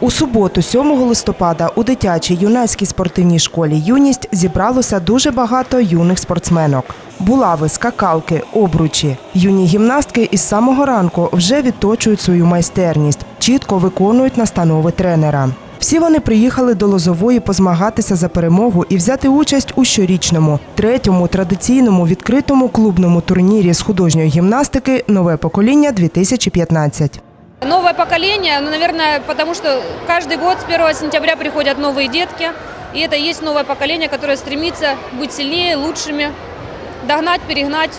У суботу, 7 листопада, у дитячій юнацькій спортивній школі Юність зібралося дуже багато юних спортсменок. Булави, скакалки, обручі. Юні гімнастки із самого ранку вже відточують свою майстерність, чітко виконують настанови тренера. Всі вони приїхали до Лозової позмагатися за перемогу і взяти участь у щорічному, третьому традиційному відкритому клубному турнірі з художньої гімнастики Нове покоління 2015 Новое поколение, ну, наверное, потому что каждый год с 1 сентября приходят новые детки, и это и есть новое поколение, которое стремится быть сильнее, лучшими, догнать, перегнать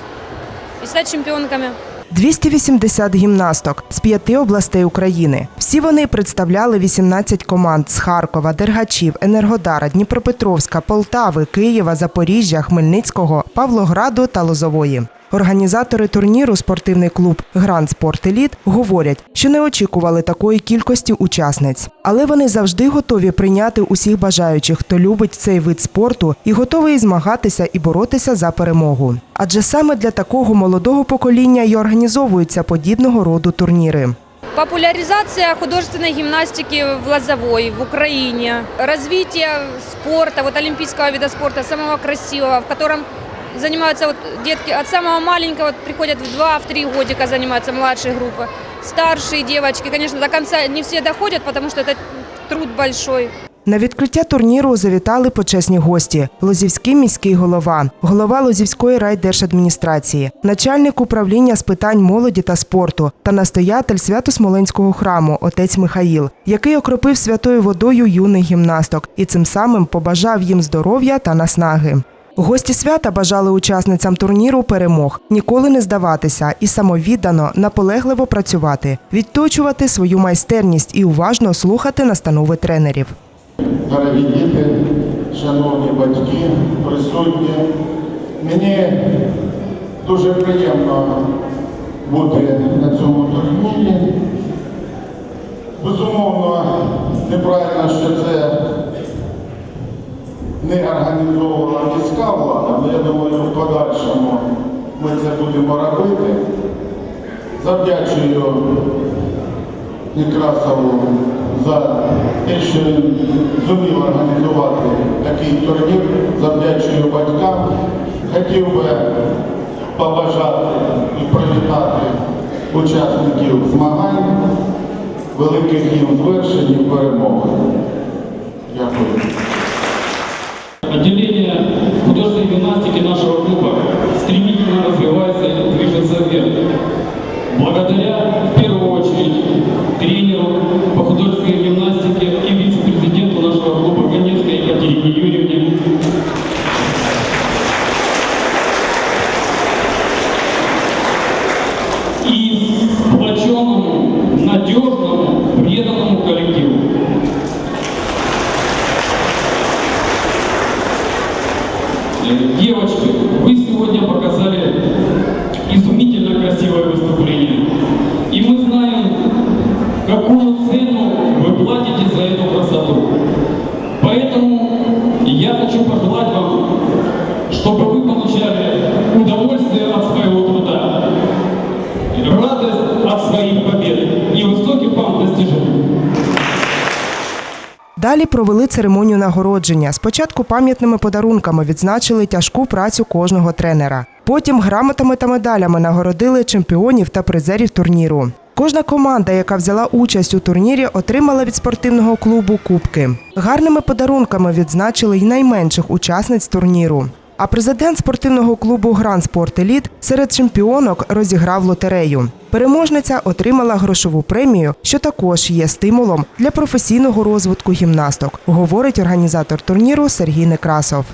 и стать чемпионками. 280 гімнасток з п'яти областей України. Всі вони представляли 18 команд з Харкова, Дергачів, Енергодара, Дніпропетровська, Полтави, Києва, Запоріжжя, Хмельницького, Павлограду та Лозової. Організатори турніру спортивний клуб Гранд Спорт Еліт говорять, що не очікували такої кількості учасниць, але вони завжди готові прийняти усіх бажаючих, хто любить цей вид спорту і готовий змагатися і боротися за перемогу. Адже саме для такого молодого покоління і організовуються подібного роду турніри. Популяризация художественной гимнастики в Лозовой, в Украине, развитие спорта, вот олимпийского вида спорта, самого красивого, в котором занимаются вот детки от самого маленького, приходят в 2-3 годика занимаются младшие группы, старшие девочки, конечно, до конца не все доходят, потому что это труд большой. На відкриття турніру завітали почесні гості: Лозівський міський голова, голова Лозівської райдержадміністрації, начальник управління з питань молоді та спорту та настоятель Свято-Смоленського храму отець Михаїл, який окропив святою водою юних гімнасток і цим самим побажав їм здоров'я та наснаги. Гості свята бажали учасницям турніру перемог, ніколи не здаватися і самовіддано, наполегливо працювати, відточувати свою майстерність і уважно слухати настанови тренерів. Дорогі діти, шановні батьки, присутні, мені дуже приємно бути на цьому турнірі. Безумовно, неправильно, що це не організовувала міська влада, але я думаю, в подальшому ми це будемо робити. Завдячую Некрасову за те, що він зумів організувати такий турнір. Завдячую батькам. Хотів би побажати і привітати учасників змагань, великих їм звершень і перемог. Благодаря, в первую очередь, тренеру по художественной гимнастике и вице-президенту нашего клуба Ганевской Екатерине Юрьевне. И сплоченному, надежному, преданному коллективу. Э, Далі провели церемонію нагородження. Спочатку пам'ятними подарунками відзначили тяжку працю кожного тренера. Потім грамотами та медалями нагородили чемпіонів та призерів турніру. Кожна команда, яка взяла участь у турнірі, отримала від спортивного клубу кубки. Гарними подарунками відзначили й найменших учасниць турніру. А президент спортивного клубу Гран Спорт Еліт серед чемпіонок розіграв лотерею. Переможниця отримала грошову премію, що також є стимулом для професійного розвитку гімнасток, говорить організатор турніру Сергій Некрасов.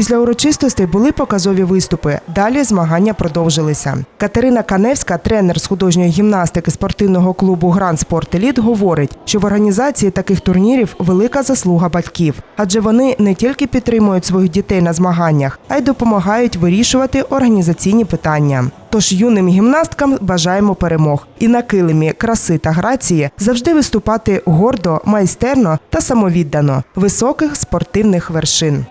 Після урочистостей були показові виступи. Далі змагання продовжилися. Катерина Каневська, тренер з художньої гімнастики спортивного клубу Гранд Спорт Еліт, говорить, що в організації таких турнірів велика заслуга батьків, адже вони не тільки підтримують своїх дітей на змаганнях, а й допомагають вирішувати організаційні питання. Тож юним гімнасткам бажаємо перемог і на килимі краси та грації завжди виступати гордо, майстерно та самовіддано високих спортивних вершин.